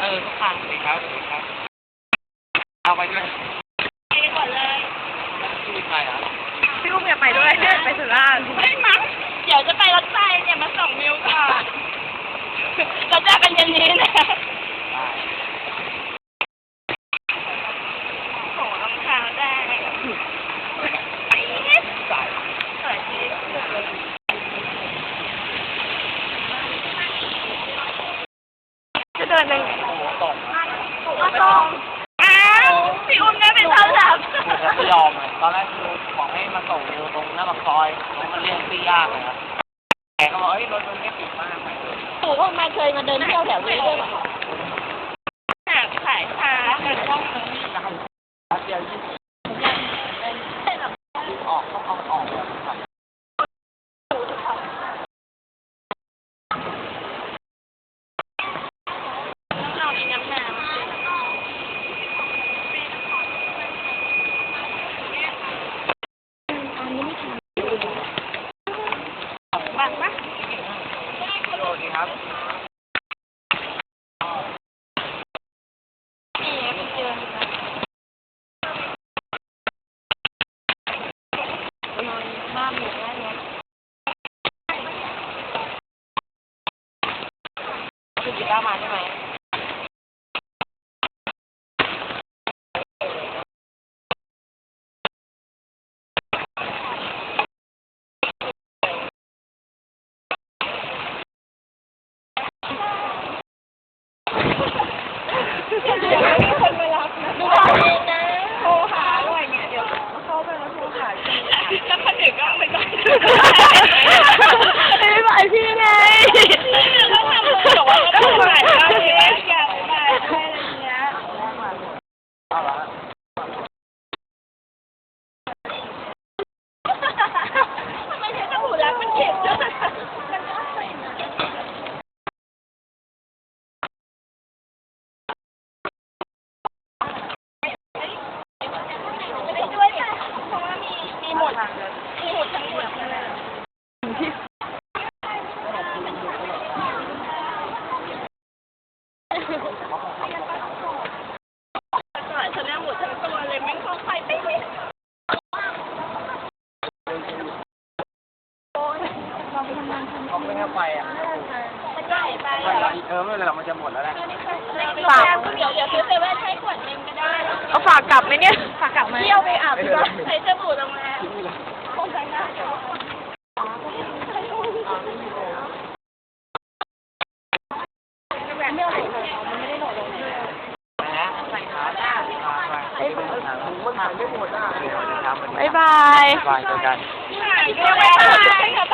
เออทุกคันสวัครับสวัครับ เอาไปด้วยไปก่อนเลยชื่อใครอะพี่อุ้มอยากไปด้วย ไปสุราษฎร์ไม่มั้งเดี๋ยวจะไปรถไฟเนี่ยมาส่งมิวก่อน อ้าวพี่อุ้มได้เป็นเท่าไหร่ไม่ยอมเลยตอนแรกคือบอกให้มาส่งอยู่ตรงหน้าปากซอยตรงมันเรียกซี่ยากเลยครับแต่เขาบอกเอ้ยรถมันไม่ติดมากเลยปู่ก็มาเคยมาเดินเที่ยวแถวนี้ด้วยหรอหาขายชากันว่าง แป๊บเดียวยี่สิบออกต้องเอามันออกเลยครับ เรามีน้ำน้ำบังปะ โดดีครับ นี่ไงไปเจอบ้านหมูได้เนี่ยคือ กีตามาใช่ไหม เดี๋ยวมีคนมารับนะดูข่าวดีนะ โทรหาด้วยเนี่ยเดี๋ยวเข้าไปแล้วโทรหาแล้วคนอื่นก็ไม่ได้ไม่ไหวพี่ไงเขาทำเลยบอกว่าไม่ไหวแล้วอยากไปอะไรอย่างเงี้ย เอาละ ทำไมใช้สมุนรักมันเข็มด้วยมันได้ไม่ได้ด้วยค่ะเพราะว่ามี มีหมดมีหมดทั้งหมดเลยก่อนฉันเนี่ยหมดทั้งตัวเลยแม่งเข้าไปไม่ได้โอ้ยเราไปทำงานทำเขาไม่ให้ไปอะไม่ได้ไปเป็นไรเออไม่เป็นไรมันจะหมดแล้วแหละฝากเดี๋ยวเดี๋ยวซื้อเซเว่นให้ขวดนึงก็ได้ เอาฝากกลับไหมเนี่ย ฝากกลับไหมเที่ยวไปอาบน้ำใช้สบู่โรงแรมคงจะง่ายไม่เอาไหนเลยมันไม่ได้โหลดลงด้วยนะใส่ขาหน้าไอ้มันมันถ่ายไม่หมดอะบ๊ายบาย บายเจอกันถ่ายด้วย